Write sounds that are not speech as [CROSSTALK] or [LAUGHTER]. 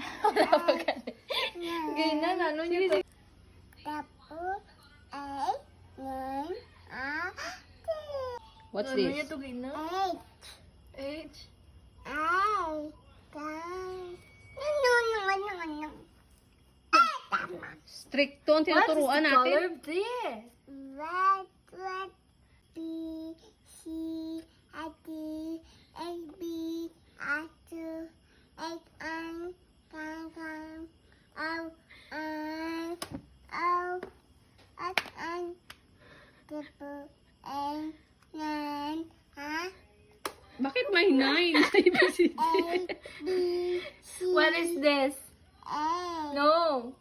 [LAUGHS] Ganyan, ano niyo to? Tapos, ay, ah, What's Ano this? to, Gina? eight, H. ay, nine, no, no, no, no, no. Tama. Stricto ang tinuturuan natin. color B? Red, red, Bakit may nine ABCD? A, B, C, What is this? A, No.